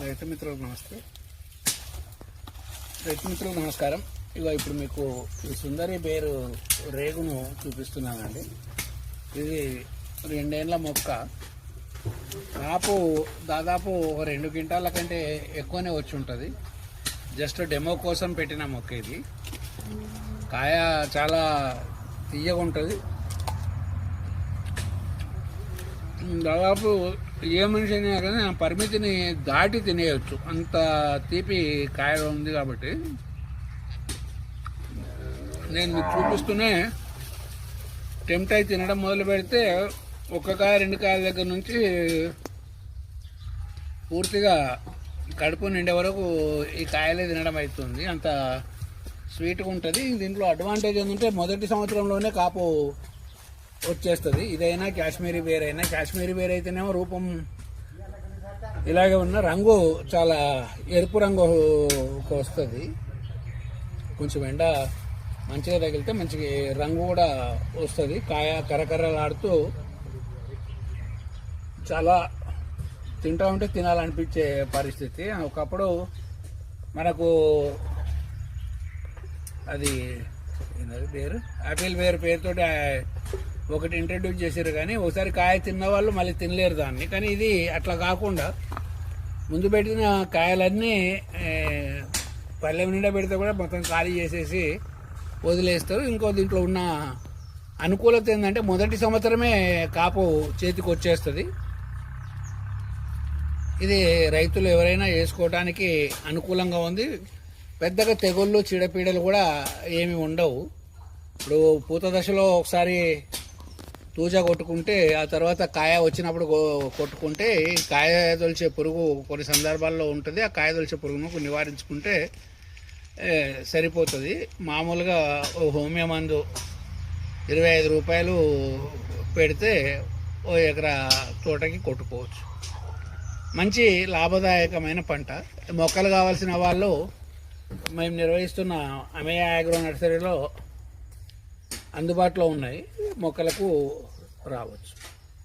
రైతు మిత్రులకు నమస్తే. రైతు మిత్రులకు నమస్కారం. ఇగో ఇప్పుడు మీకు ఈ సుందరి పేరు రేగును చూపిస్తున్నానండి. ఇది రెండేళ్ళ మొక్క. కాపు దాదాపు ఒక రెండు క్వింటాల కంటే ఎక్కువనే వచ్చి ఉంటుంది జస్ట్ డెమో కోసం పెట్టిన మొక్క ఇది. కాయ చాలా తీయగా ఉంటుంది దాదాపు ఏ మనిషి అయినా కానీ ఆ పరిమితిని దాటి తినేయచ్చు. అంత తీపి కాయలో ఉంది కాబట్టి. నేను మీకు చూపిస్తూనే టెంప్ట్ అయి తినడం మొదలు పెడితే ఒక్క కాయ రెండు కాయల దగ్గర నుంచి పూర్తిగా కడుపు నిండే వరకు ఈ కాయలే తినడం అవుతుంది. అంత స్వీట్గా ఉంటుంది. దీంట్లో అడ్వాంటేజ్ ఏంటంటే మొదటి సంవత్సరంలోనే కాపు వచ్చేస్తుంది. ఇదైనా కాశ్మీరీ బేర్ అయినా. కాశ్మీరీ బేర్ అయితేనేమో రూపం ఇలాగే ఉన్న రంగు చాలా ఎరుపు రంగు వస్తుంది. కొంచెం ఎండ మంచిగా తగిలితే మంచి రంగు కూడా వస్తుంది. కాయ కరకరలాడుతూ చాలా తింటా ఉంటే తినాలనిపించే పరిస్థితి. ఒకప్పుడు మనకు అది ఏంటది పేరు? ఆపిల్ వేరు పేరుతోటి ఒకటి ఇంట్రడ్యూస్ చేశారు కానీ ఒకసారి కాయ తిన్న వాళ్ళు మళ్ళీ తినలేరు దాన్ని. కానీ ఇది అట్లా కాకుండా ముందు పెట్టిన కాయలన్నీ పల్లెం నిండా పెడితే కూడా మొత్తం ఖాళీ చేసేసి వదిలేస్తారు. ఇంకో దీంట్లో ఉన్న అనుకూలత ఏంటంటే మొదటి సంవత్సరమే కాపు చేతికి వచ్చేస్తుంది. ఇది రైతులు ఎవరైనా వేసుకోవడానికి అనుకూలంగా ఉంది. పెద్దగా తెగుళ్ళు చీడపీడలు కూడా ఏమి ఉండవు. ఇప్పుడు పూత దశలో ఒకసారి తూజా కొట్టుకుంటే ఆ తర్వాత కాయ వచ్చినప్పుడు కొట్టుకుంటే కాయ తొలిచే పురుగు కొన్ని సందర్భాల్లో ఉంటుంది. ఆ కాయ తొలిచే పురుగును నివారించుకుంటే సరిపోతుంది. మామూలుగా ఓ హోమియో మందు ఇరవై ఐదు రూపాయలు పెడితే ఓ ఎకరా తోటకి కొట్టుకోవచ్చు. మంచి లాభదాయకమైన పంట. మొక్కలు కావాల్సిన వాళ్ళు మేము నిర్వహిస్తున్న అమేయ ఆగ్రో నర్సరీలో అందుబాటులో ఉన్నాయి. మొక్కలకు రావచ్చు.